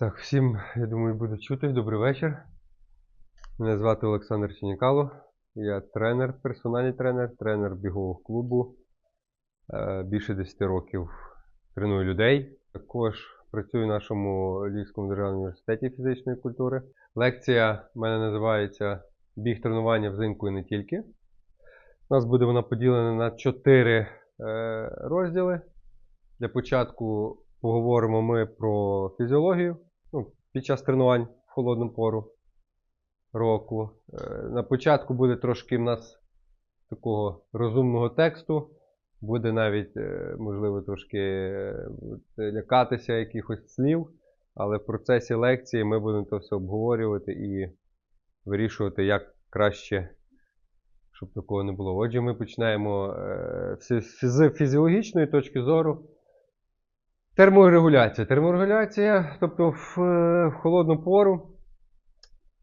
Так, всім, я думаю, буде чути. Добрий вечір. Мене звати Олександр Сінікало. Я тренер, персональний тренер, тренер бігового клубу. Е, Більше 10 років треную людей. Також працюю в нашому Львівському державному університеті фізичної культури. Лекція в мене називається Біг тренування взимку і не тільки. У нас буде вона поділена на 4 розділи. Для початку поговоримо ми про фізіологію під час тренувань в холодну пору року. Е, На початку буде трошки в нас такого розумного тексту. Буде навіть, е, можливо, трошки е, лякатися якихось слів, але в процесі лекції ми будемо це все обговорювати і вирішувати, як краще, щоб такого не було. Отже, ми починаємо з фізіологічної точки зору. Терморегуляція. Терморегуляція, тобто в, е, в холодну пору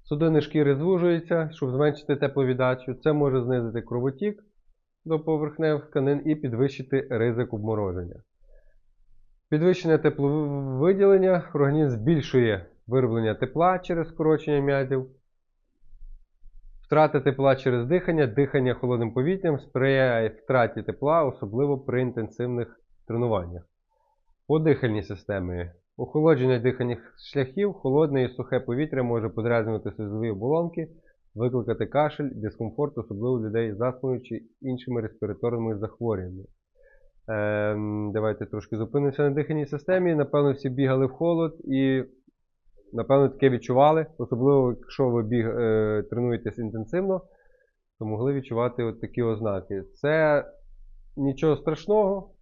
судини шкіри звужуються, щоб зменшити тепловіддачу. Це може знизити кровотік до поверхневих тканин і підвищити ризик обмороження. Підвищення тепловиділення організм збільшує вироблення тепла через скорочення м'язів. Втрата тепла через дихання, дихання холодним повітрям сприяє втраті тепла, особливо при інтенсивних тренуваннях. По дихальній системі. Охолодження дихальних шляхів, холодне і сухе повітря може подразнювати слизові оболонки, викликати кашель, дискомфорт, особливо людей з астмою чи іншими респіраторними захворюваннями. Ем, давайте трошки зупинимося на дихальній системі. Напевно, всі бігали в холод і, напевно, таке відчували. Особливо, якщо ви біг, е, тренуєтесь інтенсивно, то могли відчувати от такі ознаки. Це нічого страшного.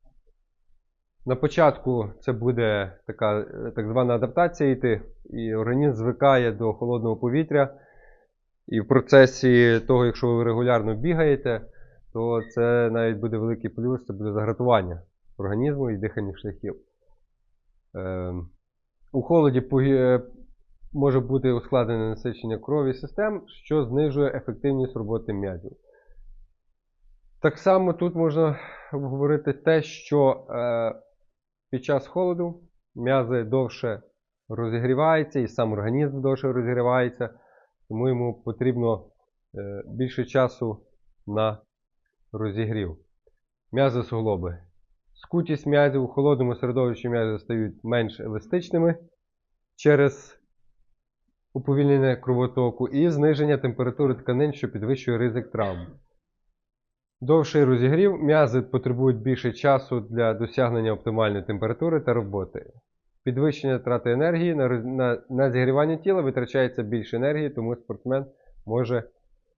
На початку це буде така е, так звана адаптація йти, і організм звикає до холодного повітря. І в процесі того, якщо ви регулярно бігаєте, то це навіть буде великий плюс, це буде загратування організму і дихальних шляхів. Е, у холоді е, може бути ускладнене насичення крові систем, що знижує ефективність роботи м'язів. Так само тут можна обговорити те, що е, під час холоду м'язи довше розігріваються і сам організм довше розігрівається, тому йому потрібно е, більше часу на розігрів. М'язи суглоби. Скутість м'язів у холодному середовищі м'язи стають менш еластичними через уповільнення кровотоку і зниження температури тканин, що підвищує ризик травм. Довший розігрів м'язи потребують більше часу для досягнення оптимальної температури та роботи. Підвищення трати енергії на, на, на зігрівання тіла витрачається більше енергії, тому спортсмен може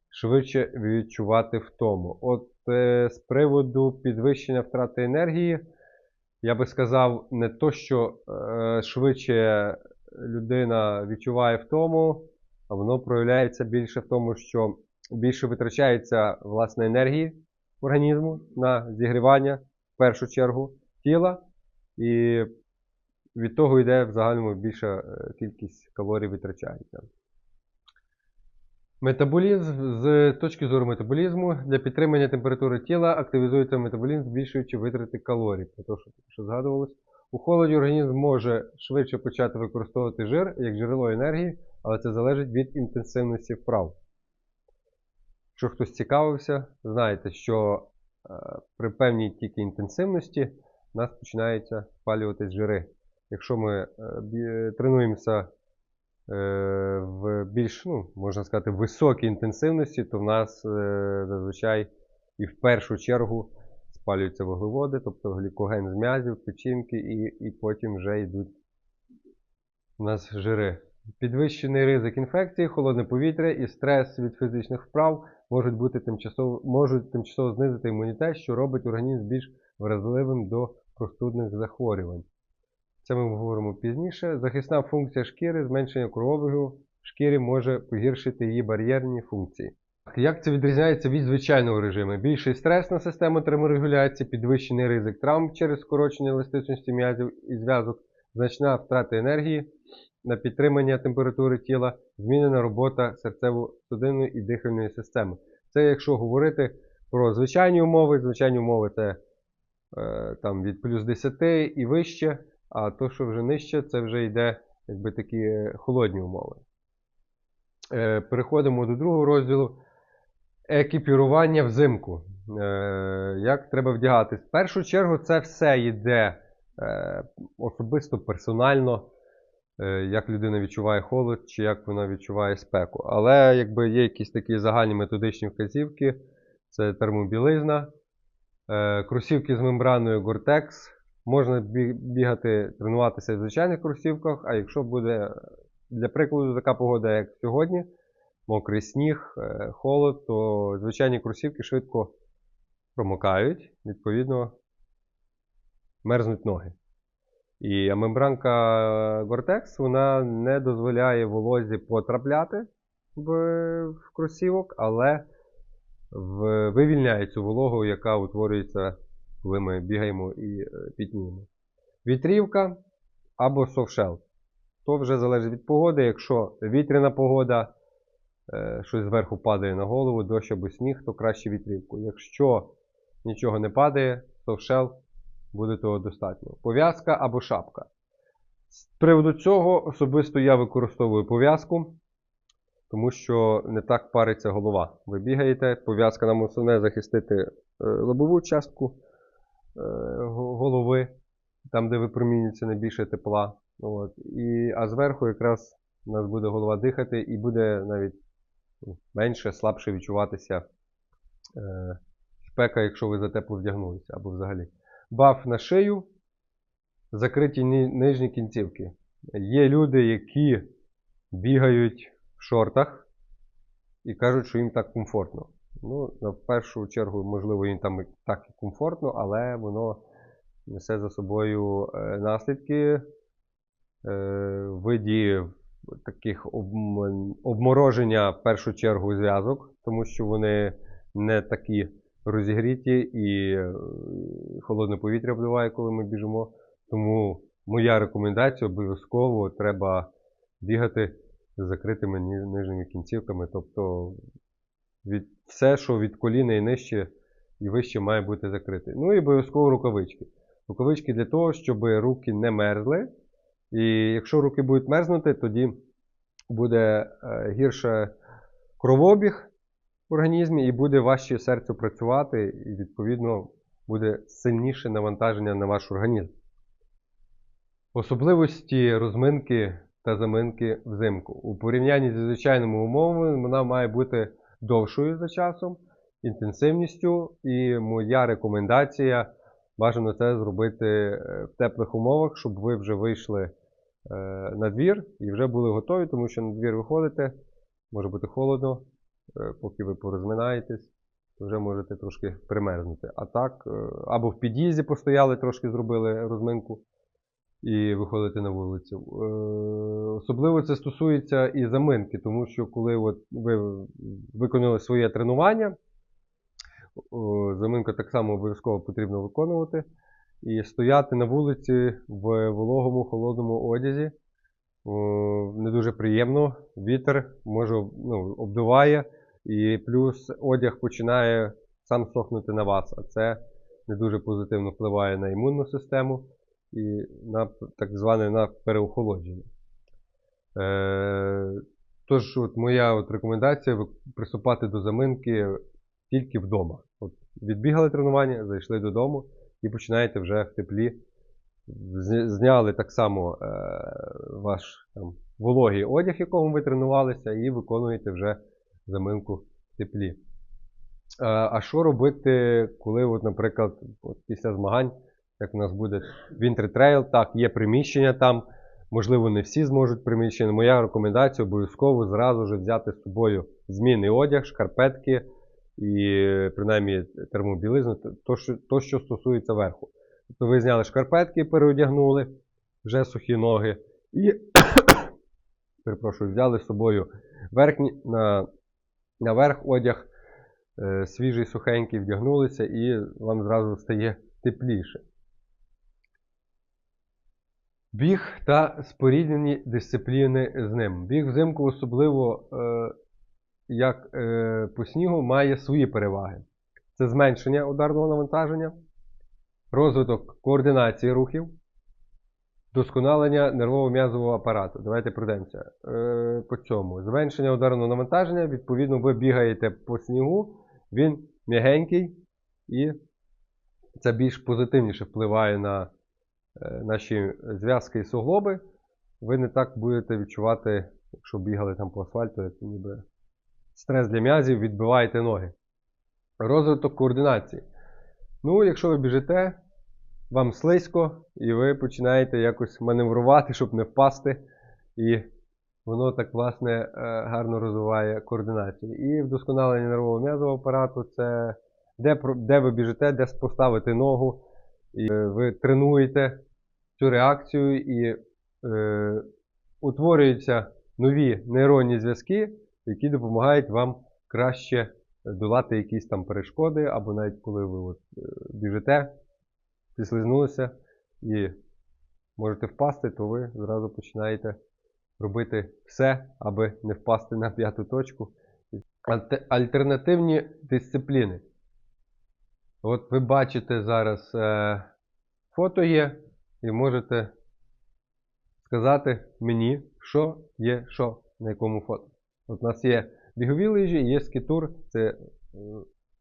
швидше відчувати втому. От е, з приводу підвищення втрати енергії, я би сказав, не то, що е, швидше людина відчуває втому, а воно проявляється більше в тому, що більше витрачається власне енергії організму на зігрівання в першу чергу тіла, і від того йде в загальному більша е, кількість калорій витрачається. Метаболізм з точки зору метаболізму для підтримання температури тіла активізується метаболізм, збільшуючи витрати калорій. Про те, що, що згадувалось. У холоді організм може швидше почати використовувати жир як джерело енергії, але це залежить від інтенсивності вправ. Якщо хтось цікавився, знаєте, що е, при певній тільки інтенсивності у нас починаються спалюватись жири. Якщо ми е, тренуємося е, в більш, ну, можна сказати, високій інтенсивності, то в нас зазвичай і в першу чергу спалюються вуглеводи, тобто глікоген з м'язів, печінки, і, і потім вже йдуть у нас жири. Підвищений ризик інфекції, холодне повітря і стрес від фізичних вправ можуть бути тимчасово, можуть тимчасово знизити імунітет, що робить організм більш вразливим до простудних захворювань. Це ми говоримо пізніше. Захисна функція шкіри, зменшення кровообігу в шкірі може погіршити її бар'єрні функції. Як це відрізняється від звичайного режиму? Більший стрес на систему терморегуляції, підвищений ризик травм через скорочення еластичності м'язів і зв'язок, значна втрата енергії на підтримання температури тіла, змінена робота серцево-судинної і дихальної системи. Це якщо говорити про звичайні умови, звичайні умови це е, там від плюс 10 і вище, а то, що вже нижче, це вже йде якби такі холодні умови. Е, Переходимо до другого розділу. Екіпірування взимку. Е, Як треба вдягатись? В першу чергу це все йде особисто, персонально, як людина відчуває холод чи як вона відчуває спеку. Але якби є якісь такі загальні методичні вказівки, це термобілизна, е, кросівки з мембраною Gore-Tex. Можна бігати, тренуватися в звичайних кросівках, а якщо буде, для прикладу, така погода, як сьогодні, мокрий сніг, е, холод, то звичайні кросівки швидко промокають, відповідно, мерзнуть ноги. І мембранка Gore-Tex вона не дозволяє волозі потрапляти в, в кросівок, але в, вивільняє цю вологу, яка утворюється, коли ми бігаємо і е, пітніємо. Вітрівка або софшел. То вже залежить від погоди. Якщо вітряна погода, е, щось зверху падає на голову, дощ або сніг, то краще вітрівку. Якщо нічого не падає, софшел буде того достатньо. Пов'язка або шапка. З приводу цього особисто я використовую пов'язку, тому що не так париться голова. Ви бігаєте, пов'язка нам основне захистити е, лобову частку е, голови, там, де випромінюється найбільше тепла. От. І, а зверху якраз у нас буде голова дихати і буде навіть ну, менше, слабше відчуватися е, спека, якщо ви затепло вдягнулися або взагалі. Баф на шию, закриті ни- нижні кінцівки. Є люди, які бігають в шортах і кажуть, що їм так комфортно. Ну, на першу чергу, можливо, їм там так і комфортно, але воно несе за собою е, наслідки е, в виді таких обм- обмороження в першу чергу зв'язок, тому що вони не такі розігріті і е, холодне повітря вбиває, коли ми біжимо. Тому моя рекомендація обов'язково треба бігати з закритими нижніми кінцівками. Тобто від, все, що від коліна і нижче і вище має бути закрите. Ну і обов'язково рукавички. Рукавички для того, щоб руки не мерзли. І якщо руки будуть мерзнути, тоді буде е, гірше кровообіг в організмі і буде важче серцю працювати, і відповідно буде сильніше навантаження на ваш організм. Особливості розминки та заминки взимку. У порівнянні зі звичайними умовами вона має бути довшою за часом, інтенсивністю, і моя рекомендація бажано це зробити е, в теплих умовах, щоб ви вже вийшли е, на двір і вже були готові, тому що на двір виходите, може бути холодно, поки ви порозминаєтесь, то вже можете трошки примерзнути. А так, е, або в під'їзді постояли, трошки зробили розминку і виходити на вулицю. Е, Особливо це стосується і заминки, тому що коли от ви виконали своє тренування, заминку так само обов'язково потрібно виконувати. І стояти на вулиці в вологому холодному одязі не дуже приємно. Вітер може ну, обдуває, і плюс одяг починає сам сохнути на вас, а це не дуже позитивно впливає на імунну систему і на так зване на переохолодження. Е, тож, от моя от рекомендація приступати до заминки тільки вдома. От відбігали тренування, зайшли додому і починаєте вже в теплі. Зняли так само е, ваш там, вологий одяг, якому ви тренувалися, і виконуєте вже заминку в теплі. А що робити, коли, от, наприклад, от після змагань, як у нас буде Winter Trail, так, є приміщення там, можливо, не всі зможуть приміщення. Моя рекомендація обов'язково зразу ж взяти з собою змінний одяг, шкарпетки і принаймні термобілизну, то, що, то, що стосується верху. Тобто ви зняли шкарпетки, переодягнули, вже сухі ноги, і перепрошую, взяли з собою верхні, на, наверх одяг, е, свіжий, сухенький, вдягнулися, і вам зразу стає тепліше. Біг та споріднені дисципліни з ним. Біг взимку, особливо е, як е, по снігу, має свої переваги. Це зменшення ударного навантаження, розвиток координації рухів, Вдосконалення нервово-м'язового апарату. Давайте пройдемося е, по цьому. Зменшення ударного навантаження. Відповідно, ви бігаєте по снігу, він м'ягенький і це більш позитивніше впливає на е, наші зв'язки і суглоби. Ви не так будете відчувати, якщо бігали там по асфальту, як ніби стрес для м'язів, відбиваєте ноги. Розвиток координації. Ну, якщо ви біжите, вам слизько, і ви починаєте якось маневрувати, щоб не впасти. І воно так, власне, е, гарно розвиває координацію. І вдосконалення нервово-м'язового апарату це де, де ви біжите, де поставити ногу. І е, ви тренуєте цю реакцію і е, утворюються нові нейронні зв'язки, які допомагають вам краще долати якісь там перешкоди, або навіть коли ви от, е, біжите, підслизнулися і можете впасти, то ви зразу починаєте робити все, аби не впасти на п'яту точку. Альтернативні дисципліни. От ви бачите зараз е, фото є, і можете сказати мені, що є що на якому фото. От у нас є бігові лижі, є скітур, це е,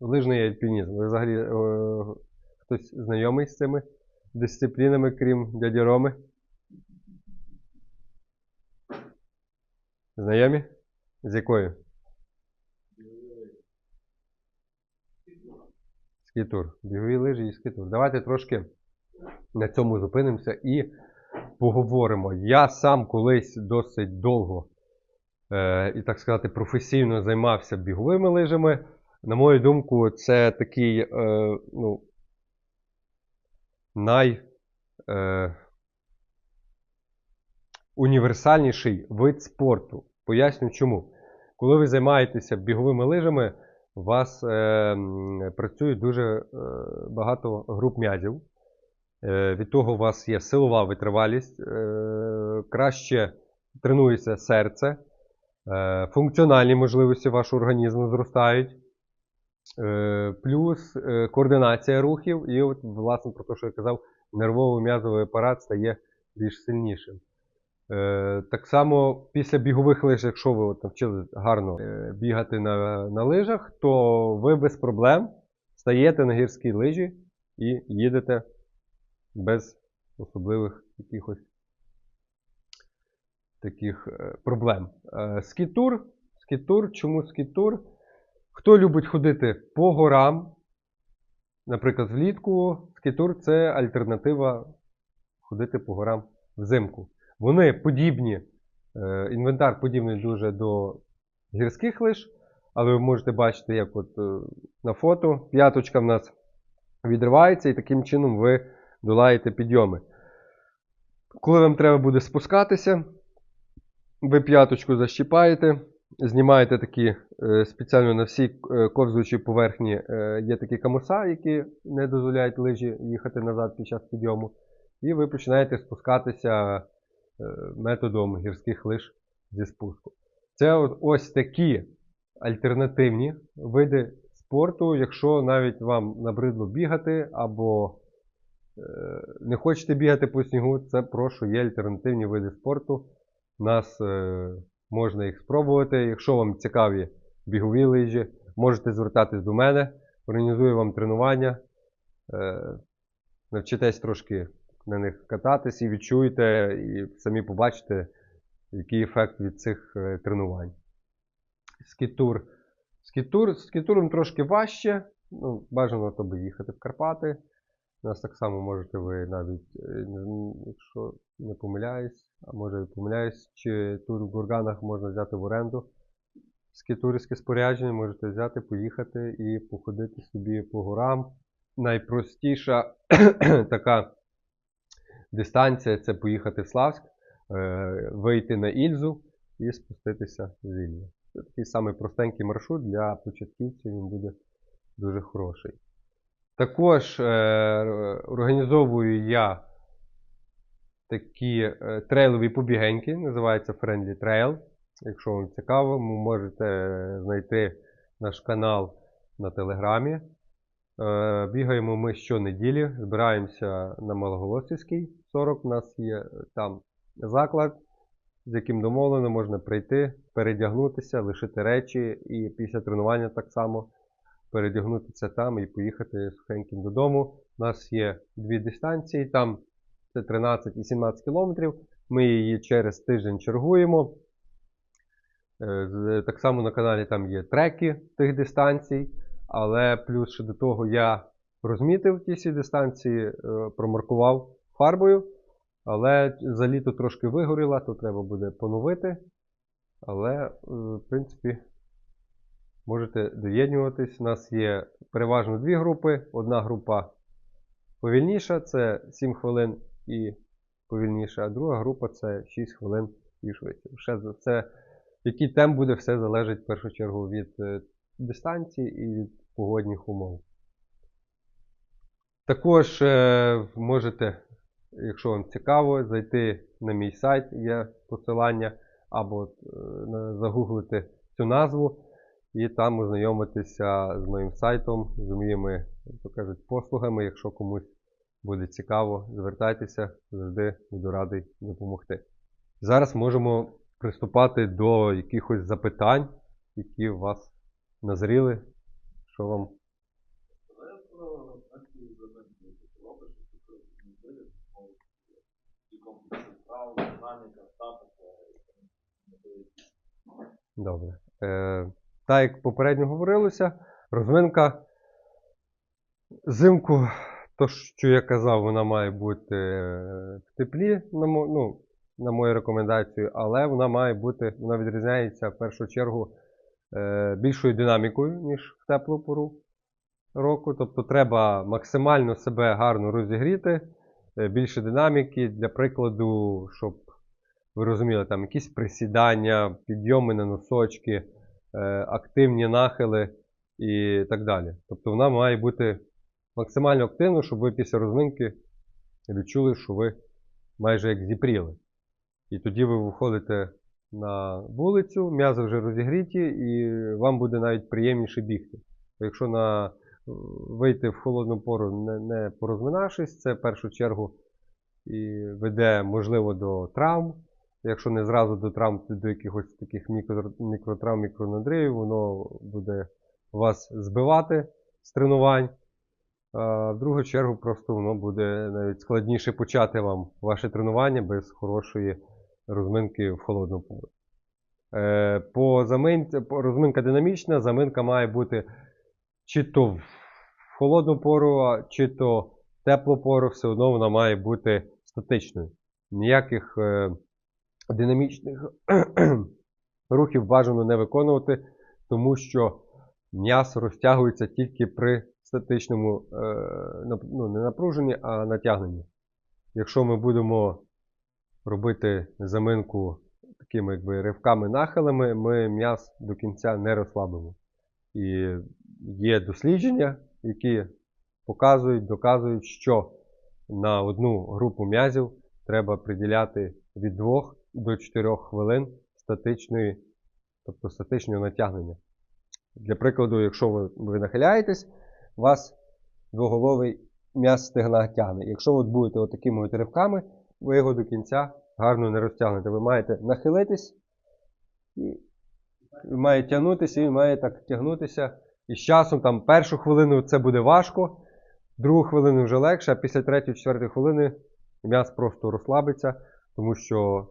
лижний альпінізм. Взагалі е, хтось знайомий з цими дисциплінами, крім дяді Роми? Знайомі? З якою? Скітур. Бігові лижі і скітур. Давайте трошки на цьому зупинимося і поговоримо. Я сам колись досить довго е, і, так сказати, професійно займався біговими лижами. На мою думку, це такий е, ну, най, е, вид спорту. Поясню чому. Коли ви займаєтеся біговими лижами, у вас е, працює дуже е, багато груп м'язів. Е, від того у вас є силова витривалість, е, краще тренується серце, е, функціональні можливості вашого організму зростають. Е, плюс е, координація рухів, і от, власне, про те, що я казав, нервово-м'язовий апарат стає більш сильнішим. Е, так само після бігових лиж, якщо ви от, навчили гарно бігати на, на лижах, то ви без проблем стаєте на гірські лижі і їдете без особливих якихось таких проблем. Скітур. Скітур. Чому скітур? Хто любить ходити по горам, наприклад, влітку, скітур це альтернатива ходити по горам взимку. Вони подібні, е, інвентар подібний дуже до гірських лиж, але ви можете бачити, як от е, на фото п'яточка в нас відривається, і таким чином ви долаєте підйоми. Коли вам треба буде спускатися, ви п'яточку защіпаєте, знімаєте такі е, спеціально на всій е, ковзуючій поверхні е, є такі камуса, які не дозволяють лижі їхати назад під час підйому. І ви починаєте спускатися методом гірських лиж зі спуску. Це ось такі альтернативні види спорту, якщо навіть вам набридло бігати або не хочете бігати по снігу, це прошу, є альтернативні види спорту. Нас можна їх спробувати. Якщо вам цікаві бігові лижі, можете звертатись до мене, організую вам тренування, е, навчитесь трошки на них кататись і відчуєте, і самі побачите, який ефект від цих е, тренувань. Скітур. Скітур. З скітуром трошки важче. Ну, бажано тобі їхати в Карпати. У нас так само можете ви навіть, е, якщо не помиляюсь, а може і помиляюсь, чи тут в Гурганах можна взяти в оренду скітурське спорядження, можете взяти, поїхати і походити собі по горам. Найпростіша така дистанція це поїхати в Славськ, е, вийти на Ільзу і спуститися з Ільзи. Це такий самий простенький маршрут для початківців, він буде дуже хороший. Також е, організовую я такі е, трейлові побігеньки, називається Friendly Trail. Якщо вам цікаво, ви можете знайти наш канал на Телеграмі. Е, Бігаємо ми щонеділі, збираємося на Малоголосівський 12.40 у нас є е, там заклад, з яким домовлено, можна прийти, передягнутися, лишити речі і після тренування так само передягнутися там і поїхати сухеньким додому. У нас є дві дистанції, там це 13 і 17 кілометрів. Ми її через тиждень чергуємо. Е, Так само на каналі там є треки тих дистанцій, але плюс ще до того я розмітив ті всі дистанції, е, промаркував фарбою, але за літо трошки вигоріла, то треба буде поновити. Але, е, в принципі, можете доєднуватись. У нас є переважно дві групи. Одна група повільніша, це 7 хвилин і повільніша, а друга група це 6 хвилин і швидше. Ще це, який темп буде, все залежить в першу чергу від е, дистанції і від погодних умов. Також е, можете, якщо вам цікаво, зайти на мій сайт, є посилання, або е, загуглити цю назву, і там ознайомитися з моїм сайтом, з моїми, як кажуть, послугами. Якщо комусь буде цікаво, звертайтеся, завжди буду радий допомогти. Зараз можемо приступати до якихось запитань, які у вас назріли, що вам Добре. Так як попередньо говорилося, розминка зимку, то, що я казав, вона має бути е, в теплі, на, мо- ну, на мою рекомендацію, але вона має бути, вона відрізняється в першу чергу е, більшою динамікою, ніж в теплу пору року. Тобто треба максимально себе гарно розігріти, е, більше динаміки, для прикладу, щоб ви розуміли, там якісь присідання, підйоми на носочки, активні нахили і так далі. Тобто вона має бути максимально активною, щоб ви після розминки відчули, що ви майже як зіпріли. І тоді ви виходите на вулицю, м'язи вже розігріті, і вам буде навіть приємніше бігти. Якщо на, вийти в холодну пору, не, не порозминавшись, це в першу чергу і веде, можливо, до травм. Якщо не зразу до травм, то до якихось таких мікро, мікротравм, мікронадривів, воно буде вас збивати з тренувань. В другу чергу, просто воно буде навіть складніше почати вам ваше тренування без хорошої розминки в холодну пору. Е, по заминці, по, розминка динамічна, заминка має бути чи то в холодну пору, чи то в теплу пору, все одно вона має бути статичною. Ніяких е, динамічних рухів бажано не виконувати, тому що м'ясо розтягується тільки при статичному е, ну, не напруженні, а натягненні. Якщо ми будемо робити заминку такими якби ривками-нахилами, ми м'яс до кінця не розслабимо. І є дослідження, які показують, доказують, що на одну групу м'язів треба приділяти від 2 до 4 хвилин статичної, тобто статичного натягнення. Для прикладу, якщо ви, ви нахиляєтесь, у вас двоголовий м'яз стегна тягне. Якщо ви будете отакими от ривками, ви його до кінця гарно не розтягнете. Ви маєте нахилитись, і має тягнутися, і має так тягнутися. І з часом, там, першу хвилину це буде важко, другу хвилину вже легше, а після третьої, четвертої хвилини м'яз просто розслабиться, тому що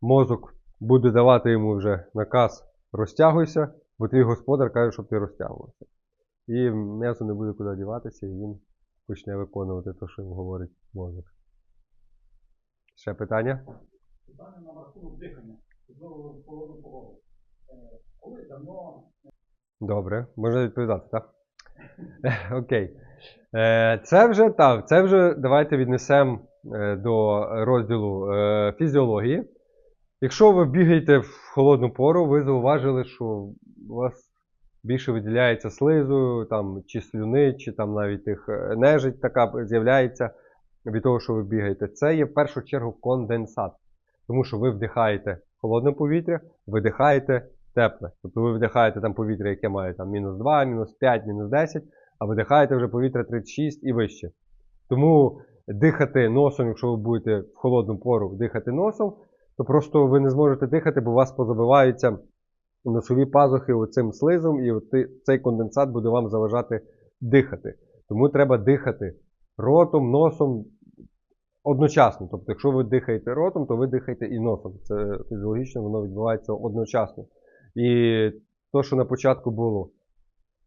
мозок буде давати йому вже наказ розтягуйся, бо твій господар каже, щоб ти розтягувався. І м'ясо не буде куди діватися, і він почне виконувати те, що йому говорить мозок. Ще питання? Питання на рахунок дихання. Знову. Е, Коли давно Добре, можна відповідати, так? Окей. Е, Це вже так, це вже давайте віднесемо е, до розділу фізіології. Якщо ви бігаєте в холодну пору, ви зауважили, що у вас більше виділяється слизу, там, чи слюни, чи там навіть тих е, нежить така з'являється від того, що ви бігаєте. Це є в першу чергу конденсат. Тому що ви вдихаєте холодне повітря, видихаєте тепле. Тобто ви вдихаєте там повітря, яке має там мінус 2, мінус 5, мінус 10, а видихаєте вже повітря 36 і вище. Тому дихати носом, якщо ви будете в холодну пору дихати носом, то просто ви не зможете дихати, бо у вас позабиваються носові пазухи оцим слизом, і цей конденсат буде вам заважати дихати. Тому треба дихати ротом, носом одночасно. Тобто, якщо ви дихаєте ротом, то ви дихаєте і носом. Це фізіологічно, воно відбувається одночасно. І то, що на початку було,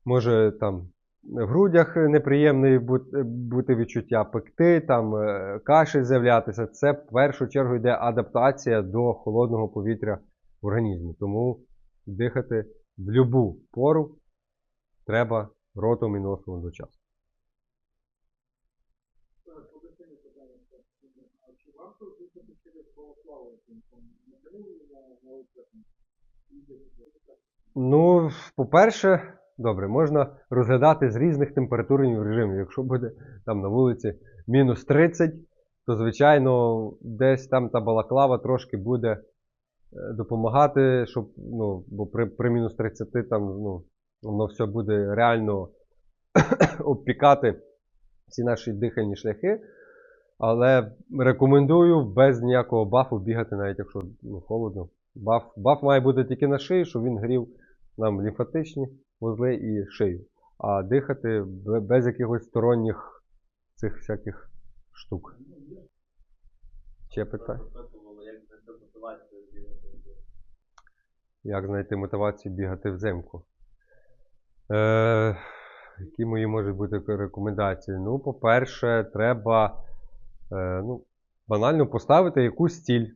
може там в грудях неприємне бути, відчуття, пекти, там е, кашель з'являтися, це в першу чергу йде адаптація до холодного повітря в організмі. Тому дихати в будь-яку пору треба ротом і носом одночасно. Ну, по-перше, добре, можна розглядати з різних температурних режимів. Якщо буде там на вулиці мінус 30, то звичайно десь там та балаклава трошки буде е, допомагати, щоб, ну, бо при, при мінус 30 там, ну, воно все буде реально обпікати всі наші дихальні шляхи. Але рекомендую без ніякого бафу бігати, навіть якщо ну, холодно. Баф, баф має бути тільки на шиї, щоб він грів нам лімфатичні вузли і шию. А дихати без якихось сторонніх цих всяких штук. Ще питання? Як знайти мотивацію бігати. Взимку? Е, які мої можуть бути рекомендації? Ну, по-перше, треба е, ну, банально поставити якусь ціль.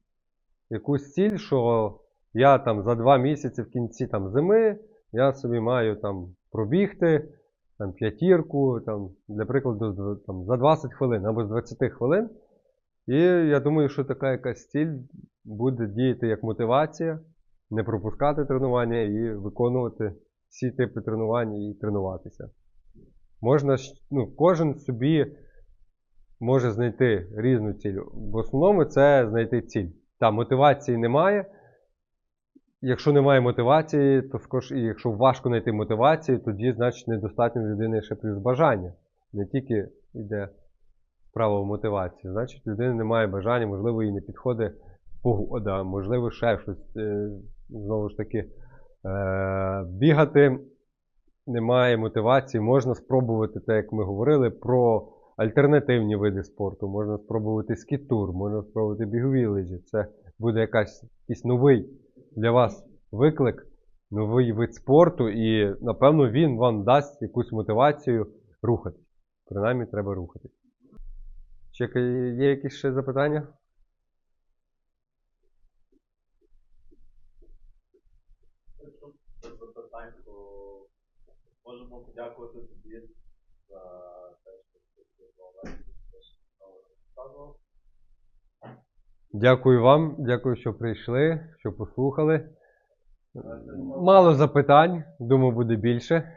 Якусь ціль, що я там за два місяці в кінці там, зими я собі маю там пробігти там, п'ятірку, там, для прикладу, там, за 20 хвилин або з 20 хвилин. І я думаю, що така якась ціль буде діяти як мотивація, не пропускати тренування і виконувати всі типи тренувань і тренуватися. Можна, ну, кожен собі може знайти різну ціль. В основному це знайти ціль. Та мотивації немає. Якщо немає мотивації, то скош, і якщо важко знайти мотивацію, тоді значить недостатньо людини ще плюс бажання. Не тільки йде справа в мотивації. Значить, людина не має бажання, можливо, їй не підходить погода, можливо, ще щось. Е, Знову ж таки, е, бігати немає мотивації. Можна спробувати, те, як ми говорили, про альтернативні види спорту. Можна спробувати скітур, можна спробувати бігові лижі. Це буде якась, якийсь новий для вас виклик, новий вид спорту, і, напевно, він вам дасть якусь мотивацію рухатись. Принаймні, треба рухатись. Ще є якісь ще запитання? Можемо подякувати тобі за те, що ти була розказував. Дякую вам, дякую, що прийшли, що послухали. Мало запитань, думаю, буде більше.